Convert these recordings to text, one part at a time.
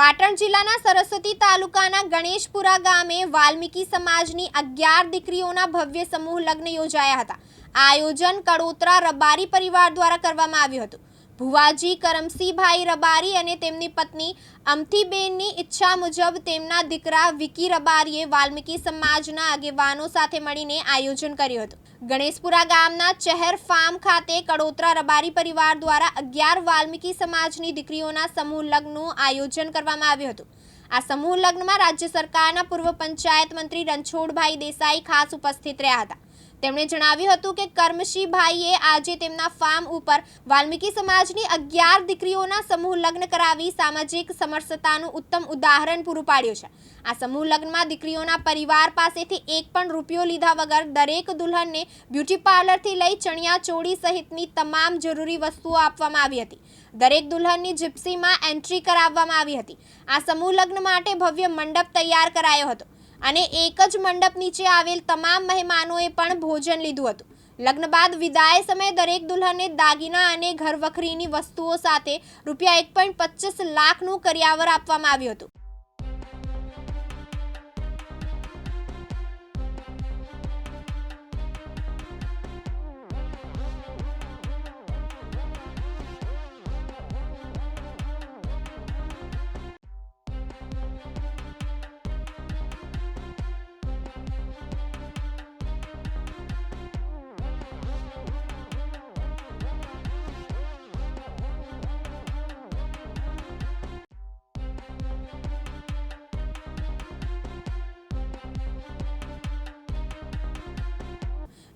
પાટણ જિલ્લાના સરસ્વતી તાલુકાના ગણેશપુરા ગામે વાલ્મીકી સમાજની અગિયાર દીકરીઓના ભવ્ય સમૂહ લગ્ન યોજાયા હતા. આયોજન કડોતરા રબારી પરિવાર દ્વારા કરવામાં આવ્યું હતું. ભુવાજી કરમસીભાઈ રબારી અને તેમની પત્ની અમથીબેનની ઈચ્છા મુજબ તેમના દીકરા વિકી રબારીએ વાલ્મીકી સમાજના આગેવાનો સાથે મળીને આયોજન કર્યું હતું. ગણેશપુરા ગામના ચહેર ફાર્મ ખાતે કડોતરા રબારી પરિવાર દ્વારા અગિયાર વાલ્મીકી સમાજની દીકરીઓના સમૂહ લગ્નનું આયોજન કરવામાં આવ્યું હતું. આ સમૂહ લગ્નમાં રાજ્ય સરકારના પૂર્વ પંચાયત મંત્રી રણછોડભાઈ દેસાઈ ખાસ ઉપસ્થિત રહ્યા હતા. તેમણે જણાવ્યું હતું કે કર્મશીભાઈએ આજે તેમના ફાર્મ ઉપર વાલ્મીકી સમાજની અગિયાર દીકરીઓના સમૂહ લગ્ન કરાવી સામાજિક સમરસતાનું ઉત્તમ ઉદાહરણ પૂરું પાડ્યું છે. આ સમૂહ લગ્નમાં દીકરીઓના પરિવાર પાસેથી એક પણ રૂપિયો લીધા વગર દરેક દુલ્હનને બ્યુટી પાર્લરથી લઈ ચણિયા ચોળી સહિતની તમામ જરૂરી વસ્તુઓ આપવામાં આવી હતી. દરેક દુલ્હનની જીપ્સીમાં એન્ટ્રી કરાવવામાં આવી હતી. આ સમૂહ લગ્ન માટે ભવ્ય મંડપ તૈયાર કરાયો હતો. અને એક જ મંડપ નીચે આવેલ તમામ મહેમાનોએ પણ ભોજન લીધું હતું. લગ્ન બાદ વિદાય સમયે દરેક દુલ્હને દાગીના અને ઘરવખરીની વસ્તુઓ સાથે રૂપિયા એક પોઈન્ટ પચીસ લાખનું કરિયાવર આપવામાં આવ્યું હતું.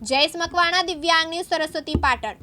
જયેશ મકવાણા દિવ્યાંગ ન્યૂઝ સરસ્વતી પાટણ.